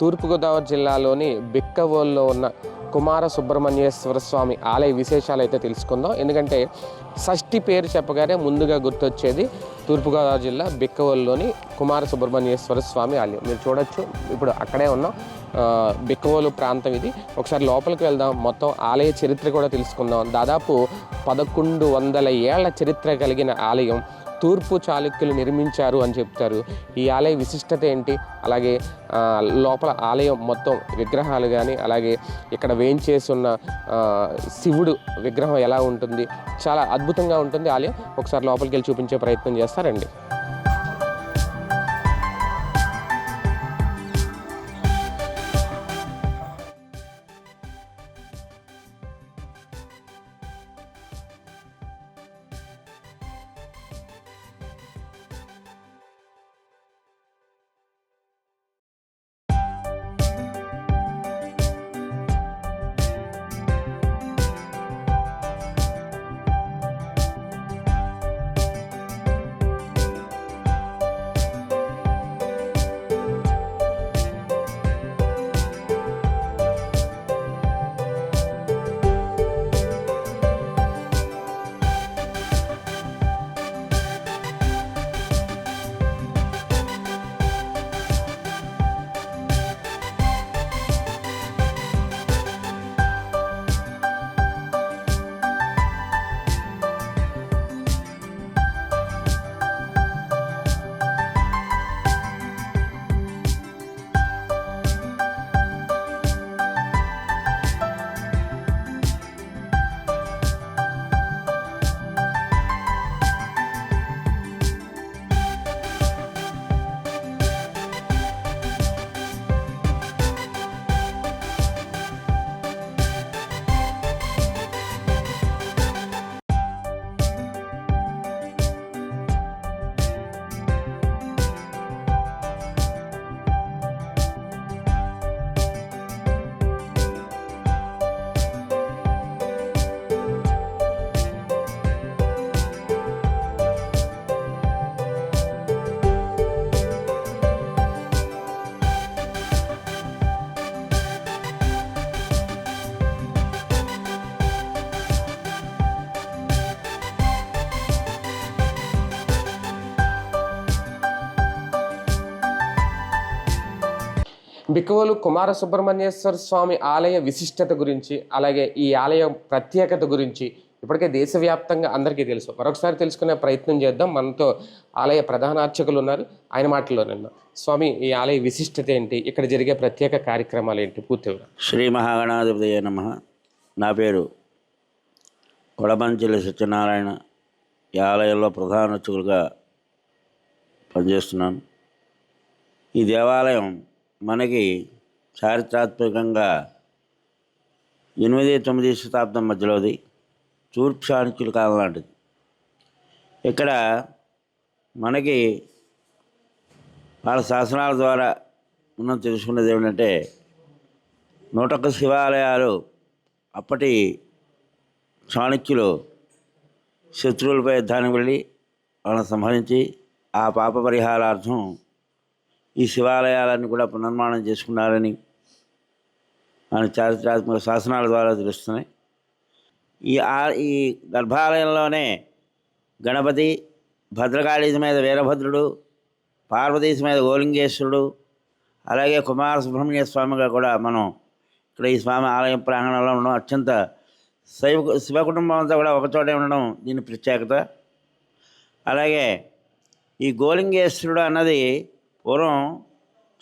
తూర్పుగోదావరి జిల్లాలోని బిక్కవోల్లో ఉన్న కుమార సుబ్రహ్మణ్యేశ్వర స్వామి ఆలయ విశేషాలు అయితే తెలుసుకుందాం. ఎందుకంటే షష్ఠి పేరు చెప్పగానే ముందుగా గుర్తొచ్చేది తూర్పుగోదావరి జిల్లా బిక్కవోలులోని కుమార సుబ్రహ్మణ్యేశ్వర స్వామి ఆలయం. మీరు చూడొచ్చు. ఇప్పుడు అక్కడే ఉన్న బిక్కవోలు ప్రాంతం ఇది. ఒకసారి లోపలికి వెళ్దాం. మొత్తం ఆలయ చరిత్ర కూడా తెలుసుకుందాం. దాదాపు పదకొండు వందల ఏళ్ళ చరిత్ర కలిగిన ఆలయం తూర్పు చాళుక్యులు నిర్మించారు అని చెప్తారు. ఈ ఆలయ విశిష్టత ఏంటి? అలాగే లోపల ఆలయం మొత్తం విగ్రహాలు కానీ అలాగే ఇక్కడ వేయించేసి ఉన్న శివుడు విగ్రహం ఎలా ఉంటుంది? చాలా అద్భుతంగా ఉంటుంది. ఆలయం. ఒకసారి లోపలికి వెళ్ళి చూపించే ప్రయత్నం చేస్తారండి. బిక్కవోలు కుమార సుబ్రహ్మణ్యేశ్వర స్వామి ఆలయ విశిష్టత గురించి అలాగే ఈ ఆలయం ప్రత్యేకత గురించి ఇప్పటికే దేశవ్యాప్తంగా అందరికీ తెలుసు. మరొకసారి తెలుసుకునే ప్రయత్నం చేద్దాం. మనతో ఆలయ ప్రధానార్చకులు ఉన్నారు. ఆయన మాటల్లో నిన్న. స్వామి ఈ ఆలయ విశిష్టత ఏంటి? ఇక్కడ జరిగే ప్రత్యేక కార్యక్రమాలు ఏంటి? పూర్తి శ్రీ మహాగణాధిపతి నమ. నా పేరు కొడమంచెల సత్యనారాయణ. ఈ ఆలయంలో ప్రధాన అర్చకులుగా పనిచేస్తున్నాను. ఈ దేవాలయం మనకి చారిత్రాత్మకంగా ఎనిమిది తొమ్మిది శతాబ్దం మధ్యలోది తూర్పు చాణక్యుల కాలం లాంటిది. ఇక్కడ మనకి వాళ్ళ శాసనాల ద్వారా మనం తెలుసుకున్నది ఏమిటంటే నూట ఒక్క శివాలయాలు అప్పటి చాణక్యులు శత్రువులపై యుద్ధానికి వెళ్ళి వాళ్ళని సంహరించి ఆ పాప పరిహారార్థం ఈ శివాలయాలన్నీ కూడా పునర్మాణం చేసుకున్నారని మన చారిత్రాత్మక శాసనాల ద్వారా తెలుస్తున్నాయి. ఈ ఆ ఈ గర్భాలయంలోనే గణపతి భద్రకాళీ మీద వీరభద్రుడు పార్వతీ మీద గోలింగేశ్వరుడు అలాగే కుమార సుబ్రహ్మణ్య స్వామిగా కూడా మనం ఇక్కడ ఈ స్వామి ఆలయం ప్రాంగణంలో ఉండడం అత్యంత శైవ శివ కుటుంబం అంతా కూడా ఒకచోటే ఉండడం దీని ప్రత్యేకత. అలాగే ఈ గోలింగేశ్వరుడు అన్నది పూర్వం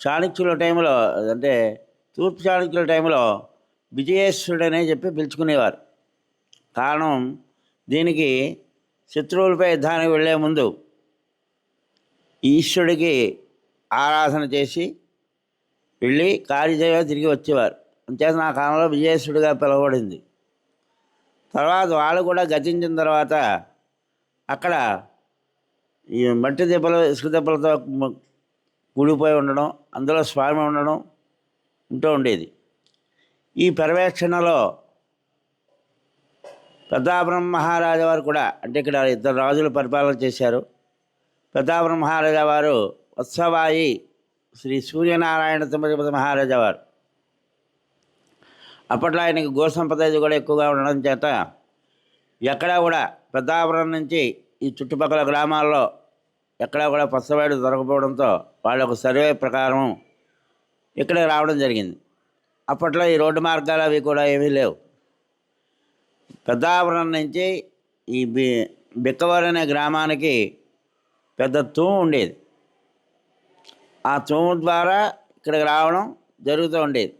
చాణక్యుల టైంలో అంటే తూర్పు చాణక్యుల టైంలో విజయేశ్వరుడు అనే చెప్పి పిలుచుకునేవారు. కారణం దీనికి శత్రువులపై యుద్ధానికి వెళ్ళే ముందు ఈశ్వరుడికి ఆరాధన చేసి వెళ్ళి కార్యజయ తిరిగి వచ్చేవారు. అంతేత నా కాలంలో విజయేశ్వరుడిగా పిలవబడింది. తర్వాత వాళ్ళు కూడా గతించిన తర్వాత అక్కడ ఈ మట్టి దెబ్బలు ఇసుక దెబ్బలతో గుడిపోయి ఉండడం అందులో స్వామి ఉండడం ఉంటూ ఉండేది. ఈ పర్యవేక్షణలో పెద్దాపురం మహారాజా వారు కూడా అంటే ఇక్కడ ఇద్దరు రాజులు పరిపాలన చేశారు. పెద్దాపురం మహారాజా వారు ఉత్సవాయి శ్రీ సూర్యనారాయణ తిరుపతి మహారాజా వారు. అప్పట్లో ఆయనకి గో సంపద ఇది కూడా ఎక్కువగా ఉండడం చేత ఎక్కడా కూడా పెద్దాపురం నుంచి ఈ చుట్టుపక్కల గ్రామాల్లో ఎక్కడా కూడా పచ్చవాడు దొరకపోవడంతో వాళ్ళ ఒక సర్వే ప్రకారం ఇక్కడికి రావడం జరిగింది. అప్పట్లో ఈ రోడ్డు మార్గాలు అవి కూడా ఏమీ లేవు. పెద్దాపురం నుంచి ఈ బి బిక్కవరం అనే గ్రామానికి పెద్ద తూము ఉండేది. ఆ తూము ద్వారా ఇక్కడికి రావడం జరుగుతూ ఉండేది.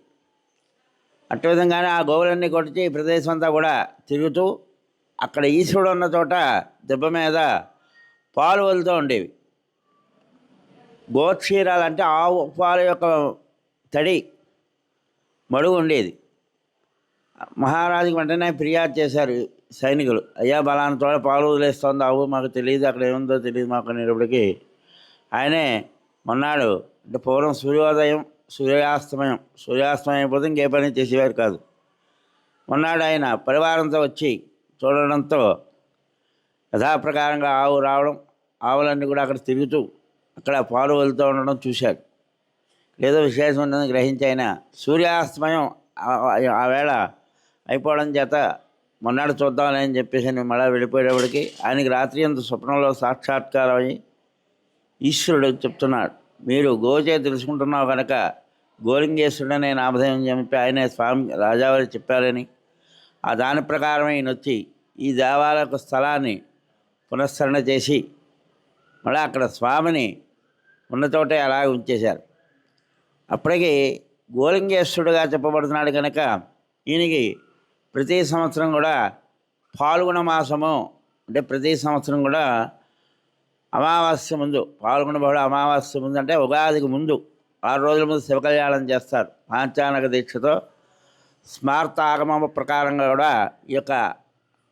అటువిధంగానే విధంగానే ఆ గోవులన్నీ కొట్టి ఈ ప్రదేశం అంతా కూడా తిరుగుతూ అక్కడ ఈశ్వరుడు ఉన్న చోట దెబ్బ మీద పాలు వదులుతూ ఉండేవి. గోక్షీరాలు అంటే ఆవు పాల యొక్క తడి మడుగు ఉండేది. మహారాజుకి వెంటనే ఫిర్యాదు చేశారు సైనికులు. అయ్యా బలానా తోడ పాలు వదిలేస్తుంది ఆవు మాకు తెలియదు అక్కడ ఏముందో తెలియదు మాకు అనేటప్పటికి ఆయనే మొన్నాడు. అంటే పూర్వం సూర్యోదయం సూర్యాస్తమయం సూర్యాస్తమయం అయిపోతే ఇంకే పని చేసేవారు కాదు. మొన్నాడు ఆయన పరివారంతో వచ్చి చూడడంతో యథాప్రకారంగా ఆవు రావడం ఆవులన్నీ కూడా అక్కడ తిరుగుతూ అక్కడ పాలు వెళ్తూ ఉండడం చూశాడు ఏదో విశేషం ఉందని గ్రహించి ఆయన సూర్యాస్తమయం ఆ- వేళ అయిపోవడం చేత మొన్నాడు చూద్దామని అని చెప్పేసి నేను మళ్ళీ వెళ్ళిపోయేటప్పటికి ఆయనకి రాత్రి అంత స్వప్నంలో సాక్షాత్కారం అయ్యి ఈశ్వరుడు చెప్తున్నాడు మీరు గోచే తెలుసుకుంటున్నావు కనుక గోలింగేశ్వరుడనే నామధేయం చెప్పి ఆయన స్వామి రాజావారి చెప్పారని ఆ దాని ప్రకారం ఆయన వచ్చి ఈ దేవాలయ స్థలాన్ని పునఃస్మరణ చేసి మళ్ళీ అక్కడ స్వామిని ఉన్న చోటే అలా ఉంచేశారు. అప్పటికి గోలింగేశ్వరుడుగా చెప్పబడుతున్నాడు కనుక ఈయనకి ప్రతి సంవత్సరం కూడా పాల్గొన మాసము అంటే ప్రతి సంవత్సరం కూడా అమావాస్య ముందు పాల్గొన బహుళ అమావాస్య ముందు అంటే ఉగాదికి ముందు ఆరు రోజుల ముందు శివకళ్యాణం చేస్తారు. పాంచానక దీక్షతో స్మార్త ఆగమ ప్రకారంగా కూడా ఈ యొక్క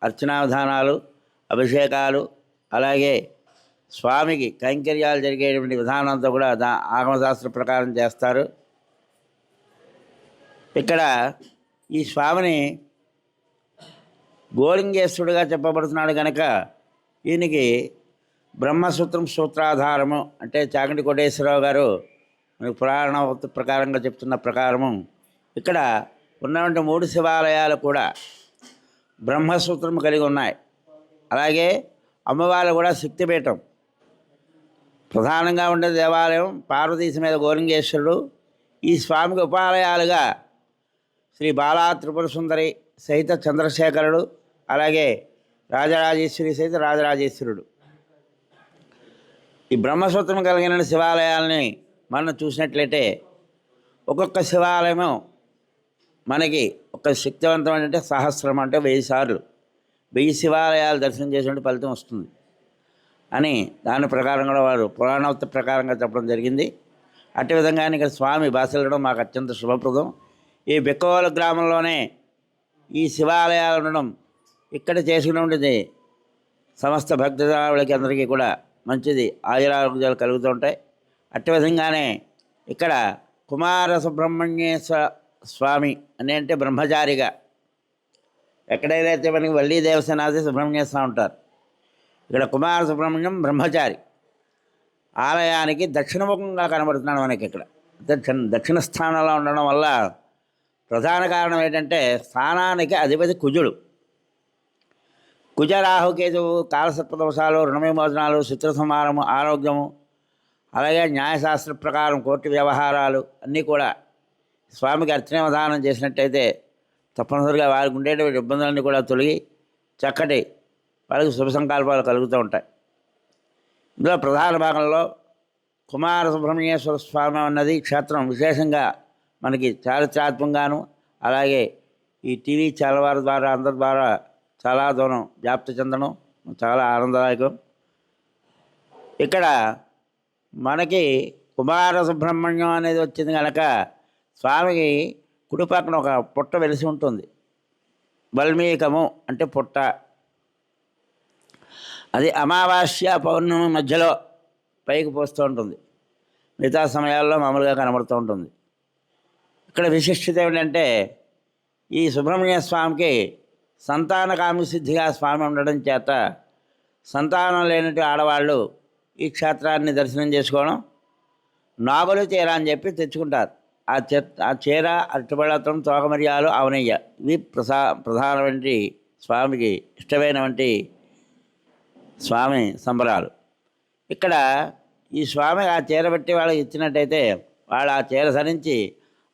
అర్చనా విధానాలు అభిషేకాలు అలాగే స్వామికి కైంకర్యాలు జరిగేటువంటి విధానం అంతా కూడా దా ఆగమశాస్త్ర ప్రకారం చేస్తారు. ఇక్కడ ఈ స్వామిని గోలింగేశ్వరుడుగా చెప్పబడుతున్నాడు కనుక ఈయనకి బ్రహ్మసూత్రం సూత్రాధారము అంటే చాగంటి కోటేశ్వరరావు గారు మనకు పురాణ ప్రకారంగా చెప్తున్న ప్రకారము ఇక్కడ ఉన్నటువంటి మూడు శివాలయాలు కూడా బ్రహ్మసూత్రం కలిగి ఉన్నాయి. అలాగే అమ్మవారు కూడా శక్తిపీఠం. ప్రధానంగా ఉండే దేవాలయం పార్వతీశ మీద గోలింగేశ్వరుడు. ఈ స్వామికి ఉపాలయాలుగా శ్రీ బాలా త్రిపుర సుందరి సహిత చంద్రశేఖరుడు అలాగే రాజరాజేశ్వరి సహిత రాజరాజేశ్వరుడు. ఈ బ్రహ్మసూత్రం కలిగిన శివాలయాల్ని మనం చూసినట్లయితే ఒక్కొక్క శివాలయము మనకి ఒక శక్తివంతం అంటే సహస్రం అంటే వెయ్యి సార్లు. వెయ్యి శివాలయాలు దర్శనం చేసినట్టు ఫలితం వస్తుంది. అని దాని ప్రకారం కూడా వారు పురాణోక్త ప్రకారంగా చెప్పడం జరిగింది. అట్టి విధంగానే ఇక్కడ స్వామి బాసెళ్ళడం మాకు అత్యంత శుభప్రదం. ఈ బిక్కవోల గ్రామంలోనే ఈ శివాలయాలు ఉండడం ఇక్కడ చేసుకున్నటువంటిది సమస్త భక్తులకి అందరికీ కూడా మంచిది. ఆయురారోగ్యాలు కలుగుతూ ఉంటాయి. అట్టి విధంగానే ఇక్కడ కుమార సుబ్రహ్మణ్యేశ్వర స్వామి అని అంటే బ్రహ్మచారిగా ఎక్కడైనా అయితే మనకి వల్లి దేవసేనాది సుబ్రహ్మణ్య స్వామి ఉంటారు. ఇక్కడ కుమార సుబ్రహ్మణ్యం బ్రహ్మచారి. ఆలయానికి దక్షిణముఖంగా కనబడుతున్నాడు మనకి ఇక్కడ. దక్షిణ దక్షిణ స్థానంలో ఉండడం వల్ల ప్రధాన కారణం ఏంటంటే స్థానానికి అధిపతి కుజుడు. కుజరాహుకేతువు కాలసర్పదోషాలు రుణవిమోచనాలు చిత్ర సంహారము ఆరోగ్యము అలాగే న్యాయశాస్త్ర ప్రకారం కోర్టు వ్యవహారాలు అన్నీ కూడా స్వామికి అర్చన విధానం చేసినట్టయితే తప్పనిసరిగా వారికి ఉండేటువంటి ఇబ్బందులన్నీ కూడా తొలగి చక్కటి వాళ్ళకి శుభ సంకల్పాలు కలుగుతూ ఉంటాయి. ఇందులో ప్రధాన భాగంలో కుమార సుబ్రహ్మణ్యేశ్వర స్వామి అన్నది క్షేత్రం విశేషంగా మనకి చారిత్రాత్మకంగాను అలాగే ఈ టీవీ చలవారి ద్వారా అందరి ద్వారా చాలా దూరం వ్యాప్తి చెందడం చాలా ఆనందదాయకం. ఇక్కడ మనకి కుమార సుబ్రహ్మణ్యం అనేది వచ్చింది కనుక స్వామికి కుడి పక్కన ఒక పుట్ట వెలిసి ఉంటుంది. వల్మీకము అంటే పుట్ట. అది అమావాస్య పౌర్ణమి మధ్యలో పైకి పోస్తూ ఉంటుంది. మిగతా సమయాల్లో మామూలుగా కనబడుతూ ఉంటుంది. ఇక్కడ విశిష్టత ఏమిటంటే ఈ సుబ్రహ్మణ్య స్వామికి సంతాన కామసిద్ధిగా స్వామి ఉండడం చేత సంతానం లేనట్టు ఆడవాళ్ళు ఈ క్షేత్రాన్ని దర్శనం చేసుకోవడం నాగులు తీరా అని చెప్పి తెచ్చుకుంటారు. ఆ చే ఆ చీర అరటిపళ్ళతం తోకమర్యాలు అవనయ్య ఇవి ప్రసా ప్రధానమంటి స్వామికి ఇష్టమైనటువంటి స్వామి సంబరాలు. ఇక్కడ ఈ స్వామి ఆ చీర పెట్టి వాళ్ళకి ఇచ్చినట్టయితే వాళ్ళు ఆ చీర ధరించి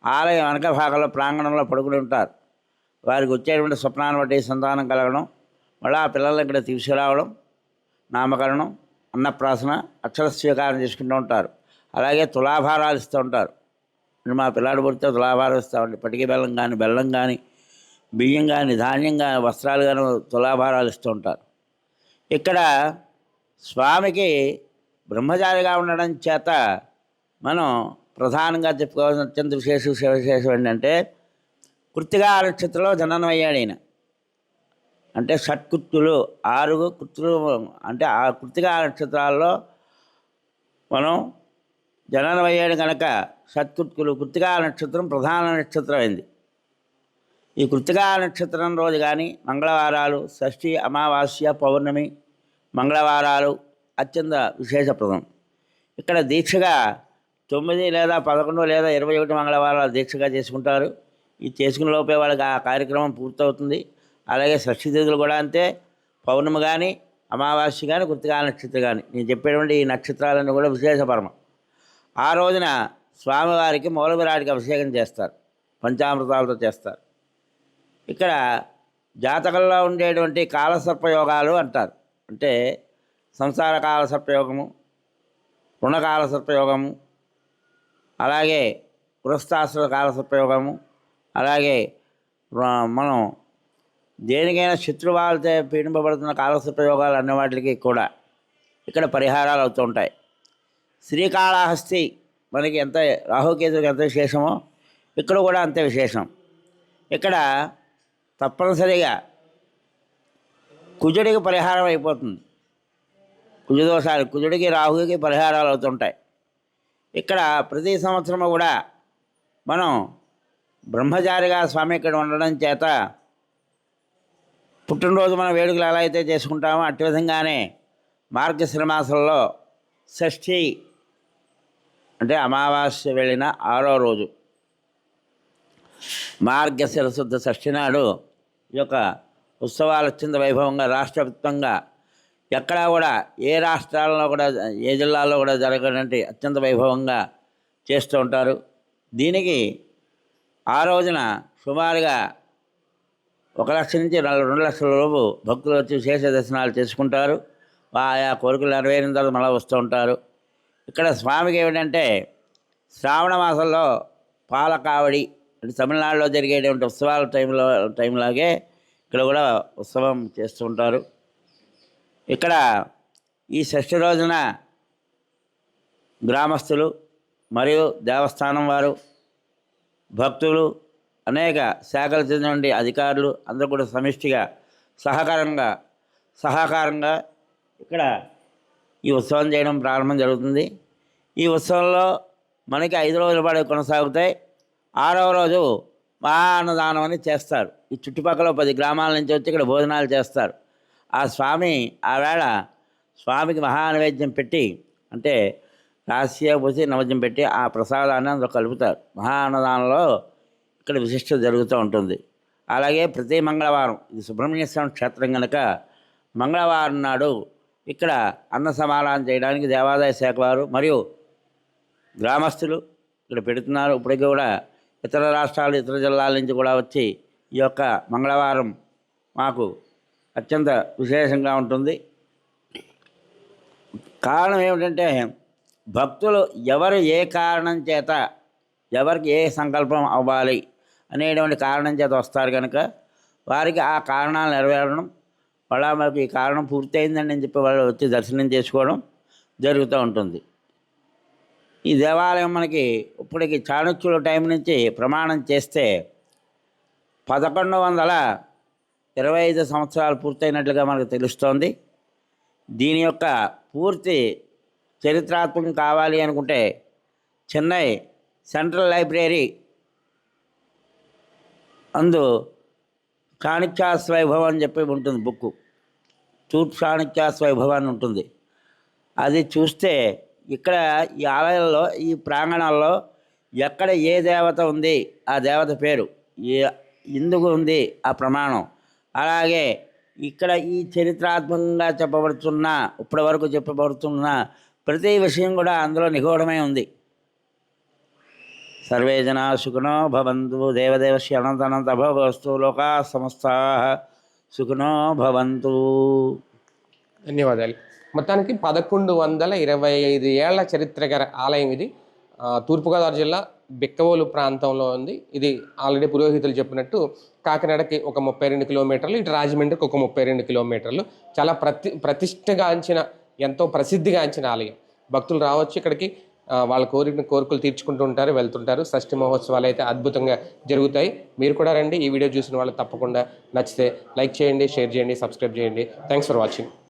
ఆలయం వెనక భాగంలో ప్రాంగణంలో పడుకుని ఉంటారు. వారికి వచ్చేటువంటి స్వప్నాన్ని బట్టి సంతానం కలగడం మళ్ళీ ఆ పిల్లల్ని ఇక్కడ తీసుకురావడం నామకరణం అన్నప్రాసన అక్షర స్వీకారం చేసుకుంటూ ఉంటారు. అలాగే తులాభారాలు ఇస్తూ ఉంటారు. మా పిల్లాడు పుడితే తులాభారం ఇస్తామండి పటికి బెల్లం కానీ బెల్లం కానీ బియ్యం కానీ ధాన్యం కానీ వస్త్రాలు కానీ తులాభారాలు ఇస్తూ ఉంటారు. ఇక్కడ స్వామికి బ్రహ్మచారిగా ఉండడం చేత మనం ప్రధానంగా చెప్పుకోవాల్సిన అత్యంత విశేష విశేషం ఏంటంటే కృత్తిగా నక్షత్రంలో జననం అయ్యాడు ఈయన. అంటే షట్కృత్తులు ఆరు కృత్తులు అంటే ఆ కృత్తిగా నక్షత్రాల్లో మనం జననం అయ్యాడు కనుక షట్కృత్తులు కృత్తికా నక్షత్రం ప్రధాన నక్షత్రం అయింది ఈ కృత్తికా నక్షత్రం రోజు కానీ మంగళవారాలు షష్ఠి అమావాస్య పౌర్ణమి మంగళవారాలు అత్యంత విశేషప్రదం. ఇక్కడ దీక్షగా తొమ్మిది లేదా పదకొండు లేదా ఇరవై ఒకటి మంగళవారాలు దీక్షగా చేసుకుంటారు. ఇది చేసుకున్న లోపే వాళ్ళకి ఆ కార్యక్రమం పూర్తవుతుంది. అలాగే షష్ఠి తిథులు కూడా అంతే. పౌర్ణమి కానీ అమావాస్య కానీ కృత్తికాల నక్షత్రం కానీ నేను చెప్పేటువంటి ఈ నక్షత్రాలన్నీ కూడా విశేషపరమ. ఆ రోజున స్వామివారికి మూలవిరాడికి అభిషేకం చేస్తారు. పంచామృతాలతో చేస్తారు. ఇక్కడ జాతకంలో ఉండేటువంటి కాలసర్పయోగాలు అంటారు. అంటే సంసార కాల సర్పయోగము రుణకాల సర్పయోగము అలాగే గృహస్థాసుల కాల సర్పయోగము అలాగే మనం దేనికైనా శత్రువాలతో పీడింపబడుతున్న కాలసర్పయోగాలు అన్న వాటికి కూడా ఇక్కడ పరిహారాలు అవుతూ ఉంటాయి. శ్రీకాళహస్తి మనకి ఎంత రాహుకేతులకు ఎంత విశేషమో ఇక్కడ కూడా అంతే విశేషం. ఇక్కడ తప్పనిసరిగా కుజుడికి పరిహారం అయిపోతుంది. కుజదోషాలు కుజుడికి రాహుకి పరిహారాలు అవుతుంటాయి. ఇక్కడ ప్రతి సంవత్సరం కూడా మనం బ్రహ్మచారిగా స్వామి ఇక్కడ ఉండడం చేత పుట్టినరోజు మన వేడుకలు ఎలా అయితే చేసుకుంటామో అట్టి విధంగానే మార్గశ్రమాసంలో షష్ఠి అంటే అమావాస్య వెళ్ళిన ఆరో రోజు. మార్గశిర శుద్ధ షష్ఠి నాడు ఈ యొక్క ఉత్సవాలు అత్యంత వైభవంగా రాష్ట్ర వ్యాప్తంగా ఎక్కడా కూడా ఏ రాష్ట్రాల్లో కూడా ఏ జిల్లాలో కూడా జరగనంటే అత్యంత వైభవంగా చేస్తూ ఉంటారు. దీనికి ఆ రోజున సుమారుగా ఒక లక్ష నుంచి నాలుగు రెండు లక్షల లోపు భక్తులు వచ్చి శేష దర్శనాలు చేసుకుంటారు. ఆయా కోరికలు నెరవేరిన తర్వాత మళ్ళీ వస్తూ ఉంటారు. ఇక్కడ స్వామికి ఏమిటంటే శ్రావణ మాసంలో పాలకావడి అంటే తమిళనాడులో జరిగేటువంటి ఉత్సవాల టైంలో టైంలాగే ఇక్కడ కూడా ఉత్సవం చేస్తూ ఉంటారు. ఇక్కడ ఈ షష్ఠి రోజున గ్రామస్తులు మరియు దేవస్థానం వారు భక్తులు అనేక శాఖల చెందిన అధికారులు అందరూ కూడా సమిష్టిగా సహకారంగా సహకారంగా ఇక్కడ ఈ ఉత్సవం చేయడం ప్రారంభం జరుగుతుంది. ఈ ఉత్సవంలో మనకి ఐదు రోజుల పాటు కొనసాగుతాయి. ఆరవ రోజు మహా అన్నదానం అని చేస్తారు. ఈ చుట్టుపక్కల పది గ్రామాల నుంచి వచ్చి ఇక్కడ భోజనాలు చేస్తారు. ఆ స్వామి ఆవేళ స్వామికి మహానివేద్యం పెట్టి అంటే రాశియా పోసి నైవేద్యం పెట్టి ఆ ప్రసాదాన్ని అందులో కలుపుతారు. మహా అన్నదానంలో ఇక్కడ విశిష్టత జరుగుతూ ఉంటుంది. అలాగే ప్రతి మంగళవారం ఇది సుబ్రహ్మణ్య స్వామి క్షేత్రం కనుక మంగళవారం నాడు ఇక్కడ అన్న సమాధానం చేయడానికి దేవాదాయ శాఖ వారు మరియు గ్రామస్తులు ఇక్కడ పెడుతున్నారు. ఇప్పటికీ కూడా ఇతర రాష్ట్రాలు ఇతర జిల్లాల నుంచి కూడా వచ్చి ఈ యొక్క మంగళవారం మాకు అత్యంత విశేషంగా ఉంటుంది. కారణం ఏమిటంటే భక్తులు ఎవరు ఏ కారణం చేత ఎవరికి ఏ సంకల్పం అవ్వాలి అనేటువంటి కారణం చేత వస్తారు కనుక వారికి ఆ కారణాలు నెరవేరడం వాళ్ళ మాకు ఈ కారణం పూర్తయిందని అని చెప్పి వాళ్ళు వచ్చి దర్శనం చేసుకోవడం జరుగుతూ ఉంటుంది. ఈ దేవాలయం మనకి ఇప్పటికి చాణక్యుల టైం నుంచి ప్రమాణం చేస్తే పదకొండు వందల ఇరవై ఐదు సంవత్సరాలు పూర్తయినట్లుగా మనకు తెలుస్తోంది. దీని యొక్క పూర్తి చరిత్రాత్మకం కావాలి అనుకుంటే చెన్నై సెంట్రల్ లైబ్రరీ అందు చాణక్యాస్ వైభవం అని చెప్పి ఉంటుంది బుక్ తూర్పు చాణక్యాస్ వైభవం అని ఉంటుంది. అది చూస్తే ఇక్కడ ఈ ఆలయంలో ఈ ప్రాంగణాల్లో ఎక్కడ ఏ దేవత ఉంది ఆ దేవత పేరు. ఎందుకు ఉంది ఆ ప్రమాణం. అలాగే ఇక్కడ ఈ చరిత్రాత్మకంగా చెప్పబడుతున్న ఇప్పటి వరకు చెప్పబడుతున్న ప్రతి విషయం కూడా అందులో నిగూఢమై ఉంది. సర్వే జనా సుఖినో భవంతు దేవదేవస్య అనంతనంత భవస్తు లోకా సమస్త సుఖినో భవంతు. ధన్యవాదాలు. మొత్తానికి పదకొండు వందల ఇరవై ఐదు ఏళ్ళ చరిత్రకర ఆలయం ఇది. తూర్పుగోదావరి జిల్లా బిక్కవోలు ప్రాంతంలో ఉంది. ఇది ఆల్రెడీ పురోహితులు చెప్పినట్టు కాకినాడకి ఒక ముప్పై రెండు కిలోమీటర్లు ఇటు రాజమండ్రికి ఒక ముప్పై రెండు కిలోమీటర్లు. చాలా ప్రతి ప్రతిష్టగాంచిన ఎంతో ప్రసిద్ధిగాంచిన ఆలయం. భక్తులు రావచ్చు ఇక్కడికి. వాళ్ళ కోరిక కోరికలు తీర్చుకుంటూ ఉంటారు వెళ్తుంటారు. షష్ఠి మహోత్సవాలు అయితే అద్భుతంగా జరుగుతాయి. మీరు కూడా రండి. ఈ వీడియో చూసిన వాళ్ళు తప్పకుండా నచ్చితే లైక్ చేయండి షేర్ చేయండి సబ్స్క్రైబ్ చేయండి. Thanks for watching